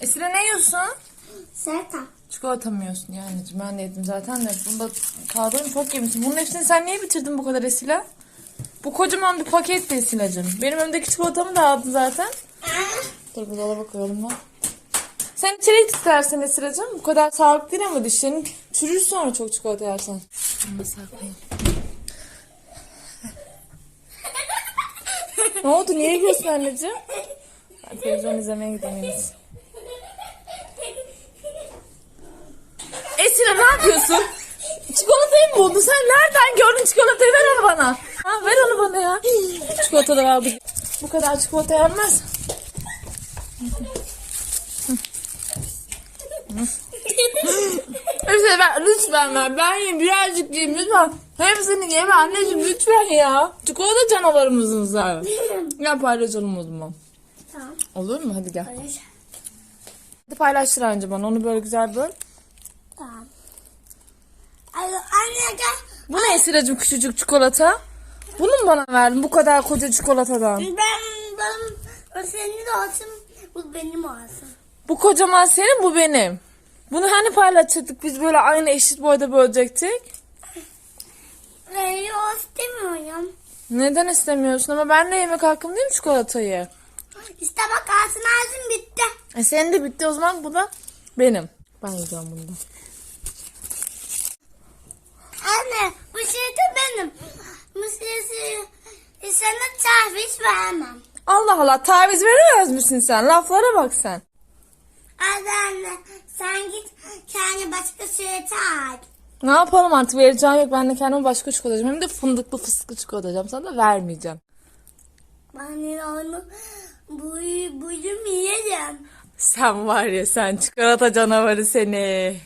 Esile ne yiyorsun? Sertan. Çikolata mı yiyorsun ya anneciğim? Ben de yedim zaten de. Bunu da kaldırın çok yemişsin. Bunun hepsini sen niye bitirdin bu kadar Esile? Bu kocaman bir paket de Esile'cim. Benim önümdeki çikolatamı da aldın zaten. Dur bir dolaba koyalım da. Sen git istersen Esile'cim. Bu kadar sağlıklı değil ama dişlerin çürür sonra çok çikolata yersen. Bunu saklayayım. ne oldu? Niye gülüyorsun anneciğim? Ben televizyon izlemeye gideyim en iyisi. Esra ne yapıyorsun? Çikolatayı mı buldun? Sen nereden gördün çikolatayı? Ver onu bana. Ha, ver onu bana ya. Çikolata da ver. Bu, bu kadar çikolata yenmez. Hepsini ver. Lütfen ver. Ben yiyeyim. Birazcık yiyeyim. Lütfen. Hepsini yeme anneciğim. Lütfen ya. Çikolata canavarımızın sen. Gel paylaşalım o zaman. Tamam. Olur mu? Hadi gel. Paylaş. Hadi paylaştır önce bana. Onu böyle güzel böl. Anne gel. Bu ne Esra'cığım küçücük çikolata? Bunu mu bana verdin bu kadar koca çikolatadan? Ben benim o senin de olsun. Bu benim olsun. Bu kocaman senin bu benim. Bunu hani paylaşacaktık biz böyle aynı eşit boyda bölecektik? Öyle o istemiyorum. Neden istemiyorsun ama ben de yemek hakkım değil mi çikolatayı? İşte bak ağzın ağzın bitti. E senin de bitti o zaman bu da benim. Ben yiyeceğim bunu da. Anne bu şey de benim. Bu şey sana tahviz vermem. Allah Allah taviz veremez misin sen? Laflara bak sen. Hadi anne sen git kendi başka şey al. Ne yapalım artık vereceğim yok. Ben de kendime başka çikolata alacağım. Hem de fındıklı fıstıklı çikolata alacağım. Sana da vermeyeceğim. Ben onu buyu, buyum yerim. Sen var ya sen çikolata canavarı seni.